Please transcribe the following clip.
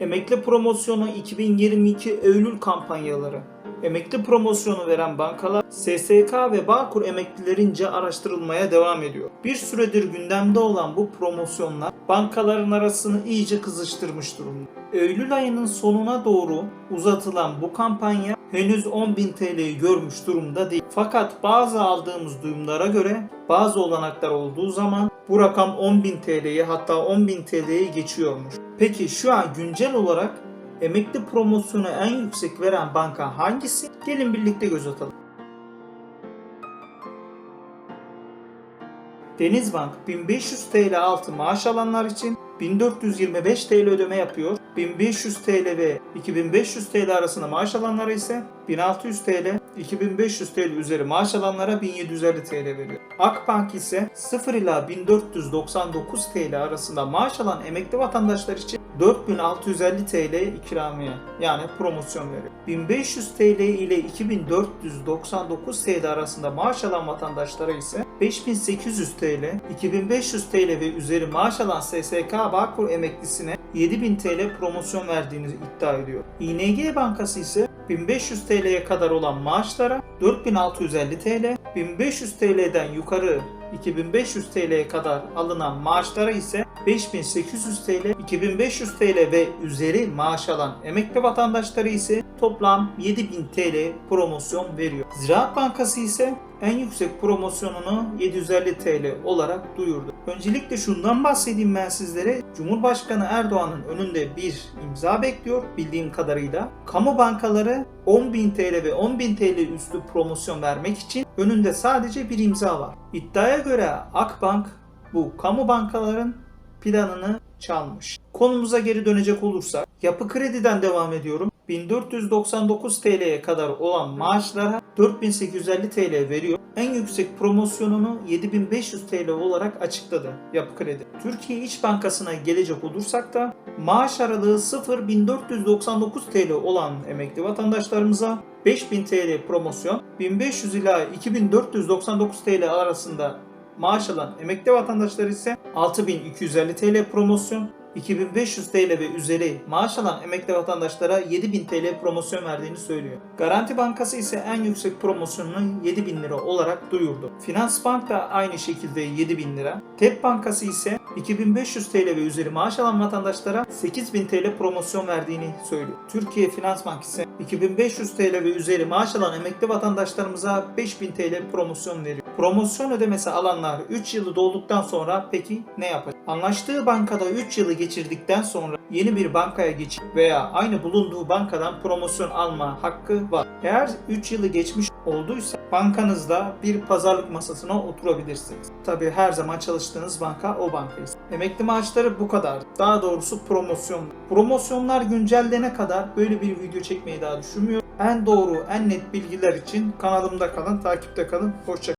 Emekli promosyonu 2022 Eylül kampanyaları. Emekli promosyonu veren bankalar SSK ve Bağkur emeklilerince araştırılmaya devam ediyor. Bir süredir gündemde olan bu promosyonlar bankaların arasını iyice kızıştırmış durumda. Eylül ayının sonuna doğru uzatılan bu kampanya henüz 10.000 TL'yi görmüş durumda değil. Fakat bazı aldığımız duyumlara göre bazı olanaklar olduğu zaman bu rakam 10.000 TL'yi hatta 10.000 TL'yi geçiyormuş. Peki şu an güncel olarak emekli promosyonu en yüksek veren banka hangisi? Gelin birlikte göz atalım. Denizbank 1500 TL altı maaş alanlar için 1425 TL ödeme yapıyor. 1500 TL ve 2500 TL arasında maaş alanlara ise 1600 TL, 2500 TL üzeri maaş alanlara 1750 TL veriyor. Akbank ise 0 ila 1499 TL arasında maaş alan emekli vatandaşlar için 4650 TL ikramiye yani promosyon veriyor. 1500 TL ile 2499 TL arasında maaş alan vatandaşlara ise 5800 TL, 2500 TL ve üzeri maaş alan SSK Bağkur emeklisine 7000 TL promosyon verdiğini iddia ediyor. İNG Bankası ise 1500 TL'ye kadar olan maaşlara 4650 TL, 1500 TL'den yukarı 2500 TL'ye kadar alınan maaşlara ise 5800 TL, 2500 TL ve üzeri maaş alan emekli vatandaşları ise toplam 7000 TL promosyon veriyor. Ziraat Bankası ise en yüksek promosyonunu 750 TL olarak duyurdu. Öncelikle şundan bahsedeyim ben sizlere. Cumhurbaşkanı Erdoğan'ın önünde bir imza bekliyor bildiğim kadarıyla. Kamu bankaları 10.000 TL ve 10.000 TL üstü promosyon vermek için önünde sadece bir imza var. İddiaya göre Akbank bu kamu bankaların planını çalmış. Konumuza geri dönecek olursak yapı krediden devam ediyorum. 1499 TL'ye kadar olan maaşlara 4850 TL veriyor. En yüksek promosyonunu 7500 TL olarak açıkladı Yapı Kredi. Türkiye İş Bankası'na gelecek olursak da maaş aralığı 0 1499 TL olan emekli vatandaşlarımıza 5000 TL promosyon, 1500 ila 2499 TL arasında maaş alan emekli vatandaşlar ise 6250 TL promosyon, 2500 TL ve üzeri maaş alan emekli vatandaşlara 7000 TL promosyon verdiğini söylüyor. Garanti Bankası ise en yüksek promosyonunu 7000 lira olarak duyurdu. Finans Bank da aynı şekilde 7000 lira. TEP Bankası ise 2500 TL ve üzeri maaş alan vatandaşlara 8000 TL promosyon verdiğini söylüyor. Türkiye Finans Bank ise 2500 TL ve üzeri maaş alan emekli vatandaşlarımıza 5000 TL promosyon veriyor. Promosyon ödemesi alanlar 3 yılı dolduktan sonra peki ne yapacak? Anlaştığı bankada 3 yılı geçirdikten sonra yeni bir bankaya geçip veya aynı bulunduğu bankadan promosyon alma hakkı var. Eğer 3 yılı geçmiş olduysa bankanızda bir pazarlık masasına oturabilirsiniz. Tabi her zaman çalıştığınız banka o bankayız. Emekli maaşları bu kadar. Daha doğrusu promosyon. Promosyonlar güncellene kadar böyle bir video çekmeyi daha düşünmüyorum. En doğru, en net bilgiler için kanalımda kalın, takipte kalın. Hoşçakalın.